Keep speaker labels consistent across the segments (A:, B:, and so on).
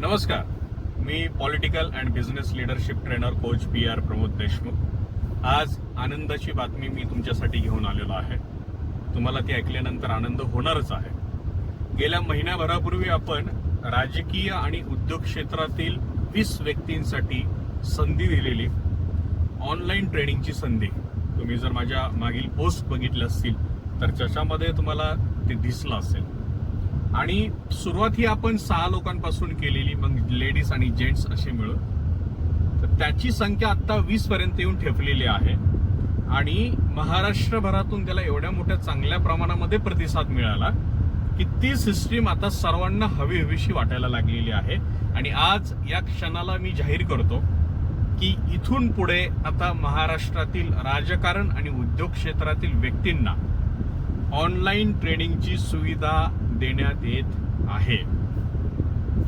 A: नमस्कार. मी political and business leadership trainer coach P R Pramod Deshmukh. आज आनंदाची बातमी मी तुमच्यासाठी घेऊन आलेलो आहे. तुम्हाला ती ऐकल्यानंतर आनंद होणारच आहे. गेल्या महिन्याभरापूर्वी आपण राजकीय आणि उद्योग क्षेत्रातील वीस व्यक्तींसाठी संधी दिलेली. ऑनलाईन ट्रेनिंगची संधी. तुम्ही जर माझ्या मागील पोस्ट बघितल्या असतील तर त्याच्यामध्ये तुम्हाला ते दिसलं असेल. आणि सुरुवात ही आपण सहा लोकांपासून केलेली मग लेडीज आणि जेंट्स असे मिळून. तर त्याची संख्या आत्ता वीस पर्यंत येऊन ठेपलेली आहे. आणि महाराष्ट्रभरातून त्याला एवढ्या मोठ्या चांगल्या प्रमाणामध्ये प्रतिसाद मिळाला की ती सिस्टीम आता सर्वांना हवी हवीशी वाटायला लागलेली आहे. आणि आज या क्षणाला मी जाहीर करतो की इथून पुढे आता महाराष्ट्रातील राजकारण आणि उद्योग क्षेत्रातील व्यक्तींना ऑनलाईन ट्रेनिंगची सुविधा देण्यात येत आहे.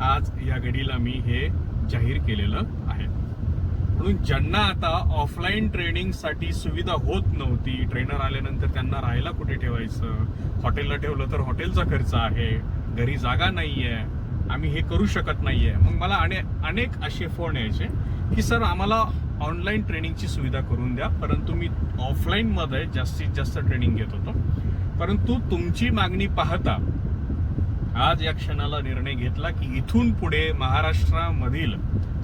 A: आज या घडीला मी हे जाहीर केलेलं आहे. म्हणून ज्यांना आता ऑफलाईन ट्रेनिंगसाठी सुविधा होत नव्हती ट्रेनर आल्यानंतर त्यांना राहायला कुठे ठेवायचं? हॉटेलला ठेवलं तर हॉटेलचा खर्च आहे घरी जागा नाही आहे आम्ही हे करू शकत नाही आहे मग मला अने अनेक असे फोन यायचे की सर आम्हाला ऑनलाईन ट्रेनिंगची सुविधा करून द्या. परंतु मी ऑफलाईनमध्ये जास्तीत जास्त ट्रेनिंग घेत होतो. परंतु तुमची मागणी पाहता आज या क्षणाला निर्णय घेतला की इथून पुढे महाराष्ट्रामधील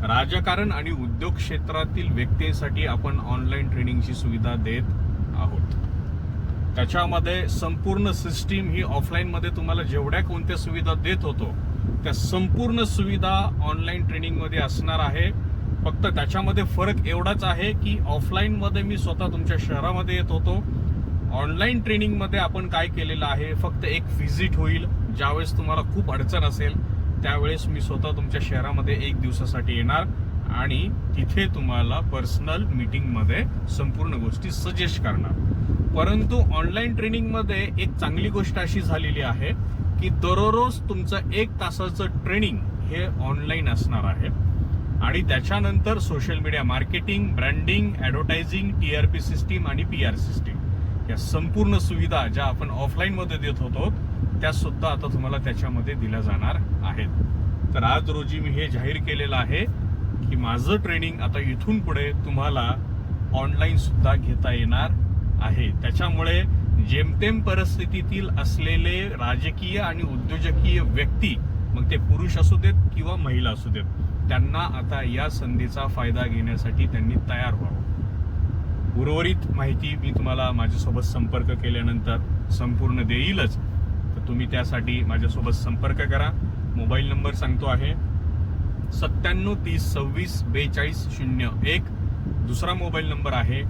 A: राजकारण आणि उद्योग क्षेत्रातील व्यक्तींसाठी आपण ऑनलाईन ट्रेनिंगची सुविधा देत आहोत. त्याच्यामध्ये संपूर्ण सिस्टीम ही ऑफलाईनमध्ये तुम्हाला जेवढ्या कोणत्या सुविधा देत होतो त्या संपूर्ण सुविधा ऑनलाईन ट्रेनिंगमध्ये असणार आहे. फक्त त्याच्यामध्ये फरक एवढाच आहे की ऑफलाईनमध्ये मी स्वतः तुमच्या शहरामध्ये येत होतो. ऑनलाईन ट्रेनिंगमध्ये आपण काय केलेलं आहे? फक्त एक व्हिजिट होईल ज्यावेळेस तुम्हाला खूप अडचण असेल त्यावेळेस मी स्वतः तुमच्या शहरामध्ये एक दिवसासाठी येणार आणि तिथे तुम्हाला पर्सनल मीटिंगमध्ये संपूर्ण गोष्टी सजेस्ट करणार. परंतु ऑनलाईन ट्रेनिंगमध्ये एक चांगली गोष्ट अशी झालेली आहे की दररोज तुमचं एक तासाचं ट्रेनिंग हे ऑनलाईन असणार आहे. आणि त्याच्यानंतर social media marketing branding advertising P R P system आणि पी आर सिस्टीम या संपूर्ण सुविधा ज्या आपण ऑफलाईनमध्ये देत होतो त्या सुद्धा आता तुम्हाला त्याच्यामध्ये दिल्या जाणार आहेत. तर आज रोजी मी हे जाहीर केलेलं आहे की माझं ट्रेनिंग आता इथून पुढे तुम्हाला ऑनलाईन सुद्धा घेता येणार आहे. त्याच्यामुळे जेमतेम परिस्थितीतील असलेले राजकीय आणि उद्योजकीय व्यक्ती मग ते पुरुष असू देत किंवा महिला असू देत त्यांना आता या संधीचा फायदा घेण्यासाठी त्यांनी तयार व्हावं. उर्वरित माहिती मी तुम्हाला माझ्यासोबत संपर्क केल्यानंतर संपूर्ण देईलच. तर तुम्ही त्यासाठी माझ्यासोबत संपर्क करा. मोबाईल नंबर सांगतो आहे. सत्त्याण्णव तीस सव्वीस बेचाळीस शून्य एक. दुसरा मोबाईल नंबर आहे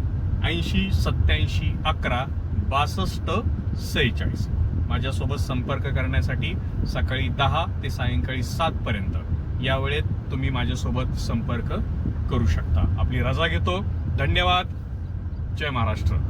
A: ऐंशी सत्याऐंशी अकरा बासष्ट सेहेचाळीस. माझ्यासोबत संपर्क करण्यासाठी सकाळी दहा ते सायंकाळी सातपर्यंत या वेळेत तुम्ही माझ्यासोबत संपर्क करू शकता. आपली रजा घेतो. धन्यवाद. जय महाराष्ट्र.